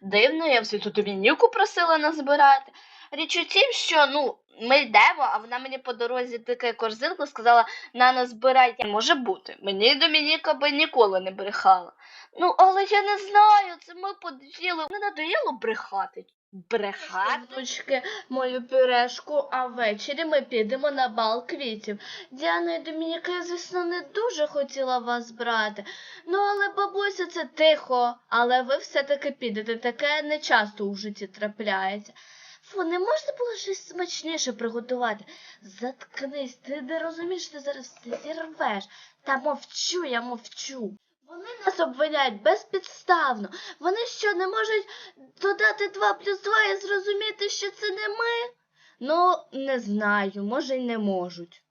дивно, я всю тобі Ніку просила назбирати. Річ у тім, що ну, ми йдемо, а вона мені по дорозі таке корзинку сказала на назбирай. Може бути. Мені Домініка би ніколи не брехала. Ну, але я не знаю, це ми поділи. Не надоїло брехати. Брехати? Дочки, мою пюрешку, а ввечері ми підемо на бал квітів. Діана і Домініка, я, звісно, не дуже хотіла вас брати. Ну, але бабуся, це тихо. Але ви все-таки підете, таке не часто у житті трапляється. Фу, не можна було щось смачніше приготувати. Заткнись, ти не розумієш, ти зараз все зірвеш. Та мовчу, я мовчу. Нас обвиняють безпідставно. Вони що, не можуть додати 2 плюс 2 і зрозуміти, що це не ми? Ну, не знаю, може й не можуть.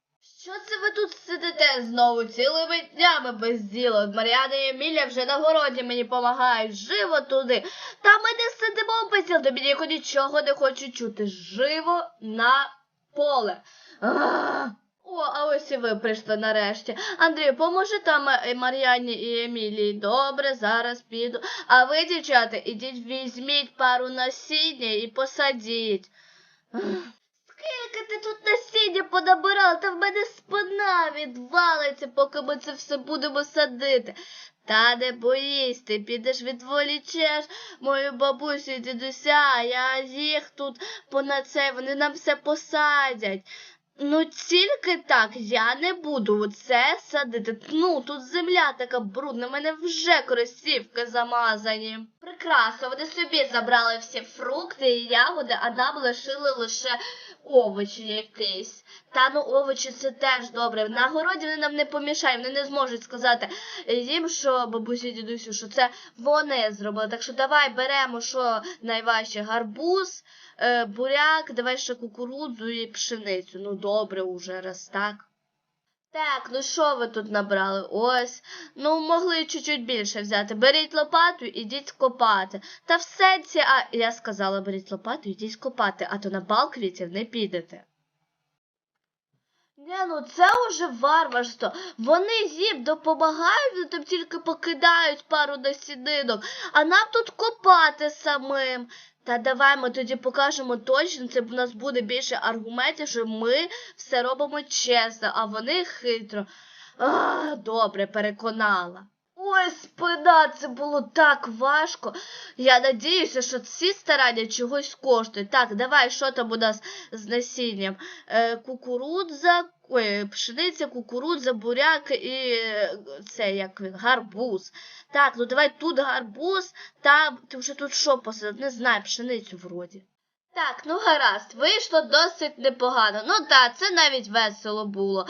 Що це ви тут сидите знову цілими днями без діла? Мар'яна і Емілія вже на городі мені помагають. Живо туди. Та ми не сидимо без діла, тобі ніхто нічого не хочу чути. Живо на поле. А! О, а ось і ви прийшли нарешті. Андрію, поможи там е, Мар'яні і Емілії. Добре, зараз піду. А ви, дівчата, ідіть візьміть пару насіння і посадіть. Скільки ти тут насіння понабирала, та в мене спина відвалиться, поки ми це все будемо садити. Та не боїсь, ти підеш відволічеш мою бабусю і дідуся, я їх тут понад це, вони нам все посадять. Ну, тільки так я не буду це садити. Ну, тут земля така брудна, мене вже кросівки замазані. Прекрасно, вони собі забрали всі фрукти і ягоди, а нам лишили лише овочі якісь. Та ну овочі це теж добре. На городі вони нам не помішають, вони не зможуть сказати їм, що бабусі дідусю, що це вони зробили. Так що давай беремо, що найважче гарбуз, е, буряк, давай ще кукурудзу і пшеницю. Ну добре уже раз так. Так, ну що ви тут набрали? Ось. Ну, могли чуть-чуть більше взяти. Беріть лопату, ідіть копати. Та все ці, а я сказала, беріть лопату, ідіть копати, а то на бал квітів не підете. Не, ну це уже варварство. Вони зіб допомагають, там тільки покидають пару насінинок, а нам тут копати самим. Та давай ми тоді покажемо точно, це в нас буде більше аргументів, що ми все робимо чесно, а вони хитро. А, добре, переконала. Ой, спина, це було так важко. Я надіюся, що ці старання чогось коштують. Так, давай, що там у нас з насінням? Е, кукурудза, ой, пшениця, кукурудза, буряк і е, це як він, гарбуз. Так, ну давай тут гарбуз, та ти вже тут що посадив? Не знаю, пшеницю вроді. Так, ну гаразд, вийшло досить непогано. Ну так, це навіть весело було.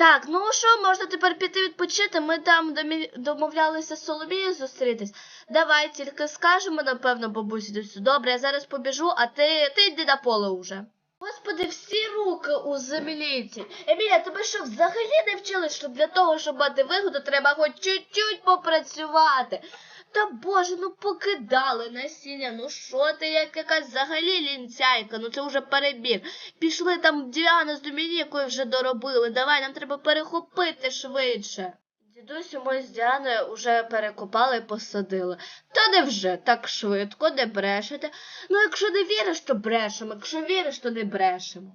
Так, ну що, можна тепер піти відпочити? Ми там домовлялися з Соломією зустрітись. Давай тільки скажемо, напевно, бабусі досі. Добре, я зараз побіжу, а ти, ти йди на поле уже. Господи, всі руки у землі. Еміля, тебе що взагалі не вчили, що для того, щоб мати вигоду, треба хоч чуть-чуть попрацювати. Та боже, ну покидали насіння, ну що ти, як якась взагалі лінцяйка, ну це вже перебір. Пішли там Діана з Домінікою вже доробили. Давай, нам треба перехопити швидше. Дідусю ми з Діаною вже перекопали і посадили. Та невже так швидко не брешете? Ну, якщо не віриш, то брешемо, якщо віриш, то не брешемо.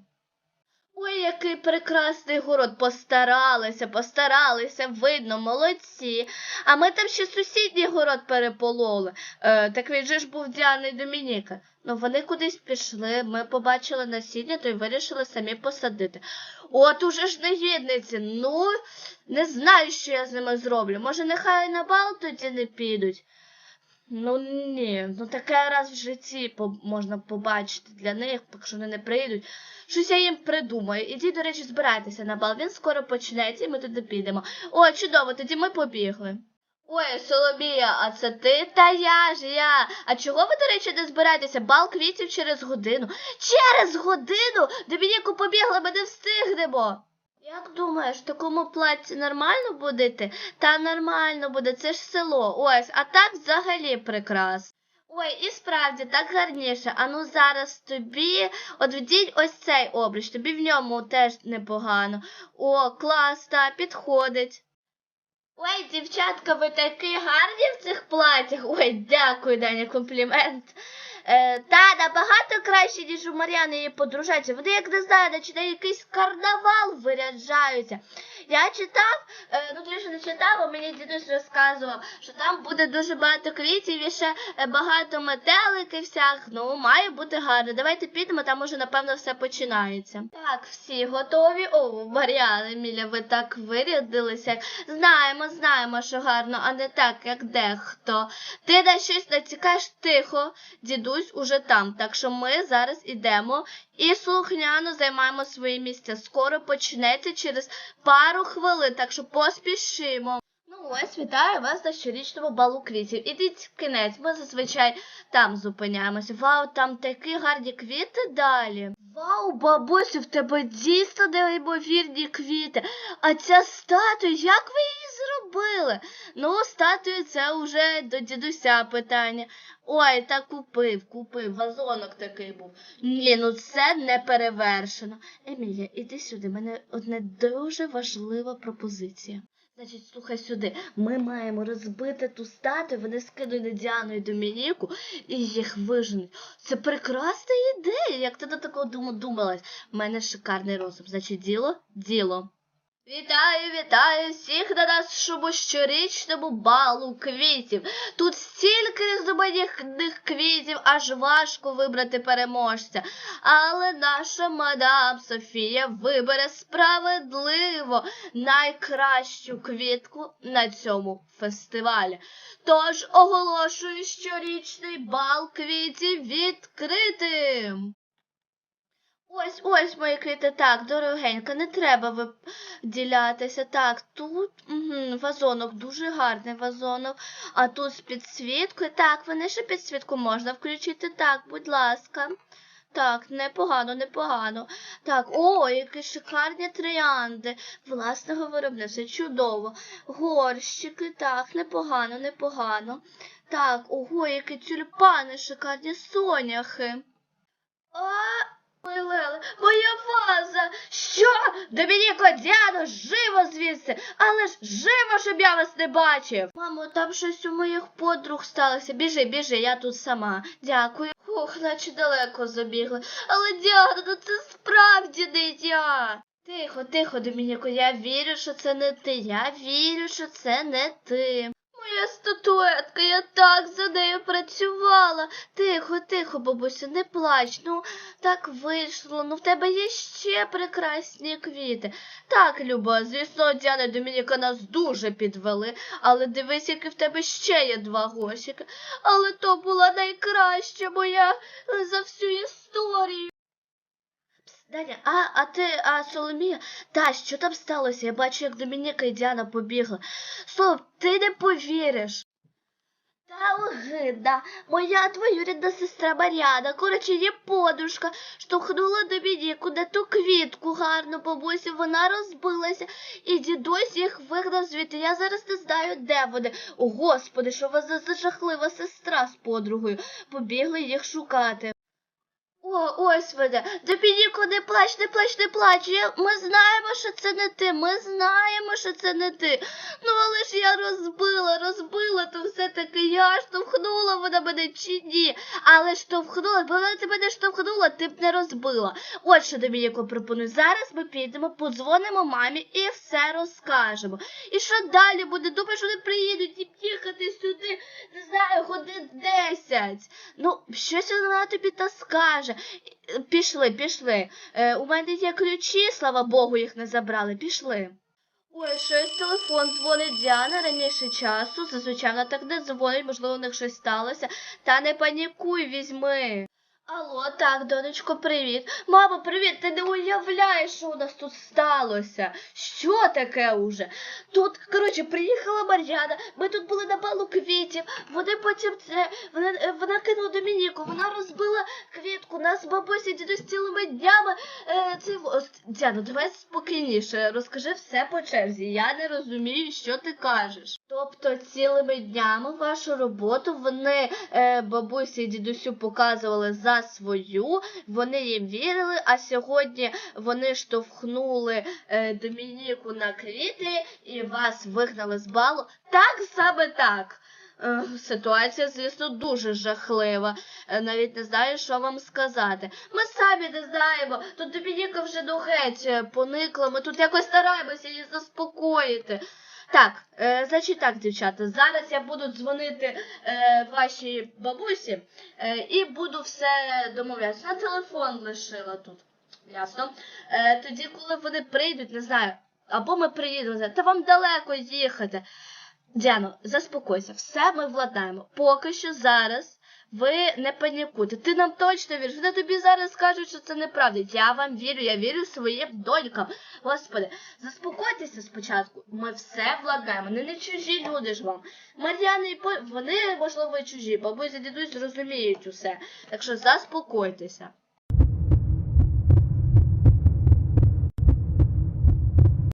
Ой, який прекрасний город. Постаралися, постаралися, видно, молодці. А ми там ще сусідній город перепололи. Е, так він же ж був Діана і Домініка. Ну вони кудись пішли, ми побачили насіння, то й вирішили самі посадити. От уже ж негідниці. Ну, не знаю, що я з ними зроблю. Може, нехай на бал тоді не підуть. Ну ні, ну таке раз в житті можна побачити для них, якщо вони не прийдуть. Щось я їм придумаю. Ідіть, до речі, збирайтеся на бал. Він скоро почнеться, і ми туди підемо. О, чудово, тоді ми побігли. Ой, Соломія, а це ти? Та я ж я. А чого ви, до речі, не збираєтеся? Бал квітів через годину. Через годину? Домініку побігли, ми не встигнемо. Як думаєш, в такому платі нормально буде? Та нормально буде, це ж село. Ось, а так взагалі прекрасно. Ой, і справді так гарніше. А ну зараз тобі от вдіть ось цей обріч, тобі в ньому теж непогано. О, клас, та підходить. Ой, дівчатка, ви такі гарні в цих платях. Ой, дякую, Даня, комплімент. Е, та набагато краще, ніж у Мар'яни її подружаться. Вони, як не знаю, на якийсь карнавал виряджаються. Я читав, е, ну точно не читав, а мені дідусь розказував, що там буде дуже багато квітів і ще е, багато метеликів всяк. Ну, має бути гарно. Давайте підемо, там уже, напевно, все починається. Так, всі готові. О, Мар'яна, Еміля, ви так вирядилися. Знаємо, знаємо, що гарно, а не так, як дехто. Ти на щось націкаєш тихо, дідусь уже там. Так що ми зараз ідемо і слухняно займаємо свої місця. Скоро почнеться через пару хвилин, так що поспішимо. Ну ось вітаю вас на щорічному балу квітів. Ідіть в кінець, ми зазвичай там зупиняємося. Вау, там такі гарні квіти далі. Вау, бабусю, в тебе дійсно неймовірні квіти. А ця статуя, як ви її зробили? Ну, статую це вже до дідуся питання. Ой, та купив, купив, вазонок такий був. Ні, ну це не перевершено. Емілія, іди сюди, мене одна дуже важлива пропозиція. Значить, слухай сюди, ми маємо розбити ту статую, вони скинуть на Діану і Домініку і їх виженуть. Це прекрасна ідея, як ти до такого думу думалась. У мене шикарний розум. Значить, діло діло. Вітаю, вітаю всіх на нашому щорічному балу квітів. Тут стільки різноманітних квітів, аж важко вибрати переможця. Але наша мадам Софія вибере справедливо найкращу квітку на цьому фестивалі. Тож оголошую щорічний бал квітів відкритим. Ось, ось мої квіти, так, дорогенька, не треба виділятися. Так, тут угу, вазонок, дуже гарний вазонок. А тут з підсвіткою. Так, вони ще підсвітку можна включити. Так, будь ласка. Так, непогано, непогано. Так, о, які шикарні троянди. Власного виробництва, чудово. Горщики, так, непогано, непогано. Так, ого, які тюльпани, шикарні соняхи. А, Леле, моя ваза! Що? Домініко, Діано, живо звідси, але ж живо, щоб я вас не бачив. Мамо, там щось у моїх подруг сталося. Біжи, біжи, я тут сама. Дякую. Ох, наче далеко забігли. Але Діана, ну це справді не я. Тихо, тихо, Домініко, я вірю, що це не ти. Я вірю, що це не ти. Статуетка, я так за нею працювала. Тихо, тихо, бабусю, не плач. Ну, так вийшло. Ну, в тебе є ще прекрасні квіти. Так, Люба, звісно, Діана і Домініка нас дуже підвели, але дивись, які в тебе ще є два госіки. Але то була найкраща моя за всю історію. Даня, а, а ти, а Соломія, та що там сталося? Я бачу, як Домініка і Діана побігли. Слов, ти не повіриш. Та огидна, моя двоюрідна сестра Мар'яна, коротше, її подружка, штовхнула Домініку на ту квітку гарну бабусі, вона розбилася, і дідусь їх вигнав звідти. Я зараз не знаю, де вони. О, господи, що у вас за жахлива сестра з подругою. Побігли їх шукати. О, ось вони. Домініко, не плач, не плач, не плач. Я, ми знаємо, що це не ти. Ми знаємо, що це не ти. Ну, але ж я розбила, розбила, то все-таки я штовхнула вона мене чи ні. Але штовхнула, бо вона тебе не штовхнула, ти б не розбила. От що Домініко пропоную. Зараз ми підемо, подзвонимо мамі і все розкажемо. І що далі буде? Думаєш, вони приїдуть і їхати сюди, не знаю, годин десять. Ну, щось вона тобі та скаже. Пішли, пішли. Е, у мене є ключі, слава Богу, їх не забрали. Пішли. Ой, щось телефон дзвонить Діана раніше часу. Зазвичай вона так не дзвонить, можливо, у них щось сталося. Та не панікуй, візьми. Алло, так, донечко, привіт. Мамо, привіт, ти не уявляєш, що у нас тут сталося. Що таке уже? Тут, коротше, приїхала Мар'яна, ми тут були на балу квітів, вони потім це, вона, вона кинула Домініку, вона розбила квітку, нас бабуся дідусь цілими днями. Е, це, Діана, давай спокійніше, розкажи все по черзі. Я не розумію, що ти кажеш. Тобто цілими днями вашу роботу вони е, бабусі і дідусю показували за свою, вони їм вірили, а сьогодні вони штовхнули е, Домініку на квіти і вас вигнали з балу. Так саме так. Е, Ситуація, звісно, дуже жахлива. Е, Навіть не знаю, що вам сказати. Ми самі не знаємо. Тут Домініка вже ну геть е, поникла. Ми тут якось стараємося її заспокоїти. Так, е, значить так, дівчата. Зараз я буду дзвонити е, вашій бабусі е, і буду все домовлятися. На телефон лишила тут. Ясно. Е, тоді, коли вони прийдуть, не знаю, або ми приїдемо, та вам далеко їхати. Діано, заспокойся, все ми владнаємо. Поки що зараз ви не панікуйте. Ти нам точно віриш. Вони тобі зараз скажуть, що це неправда. Я вам вірю, я вірю своїм донькам. Господи, заспокойтеся спочатку. Ми все владнаємо. Вони не чужі люди ж вам. Мар'яни і по... вони, можливо, і чужі. Бабуся, дідусь розуміють усе. Так що заспокойтеся.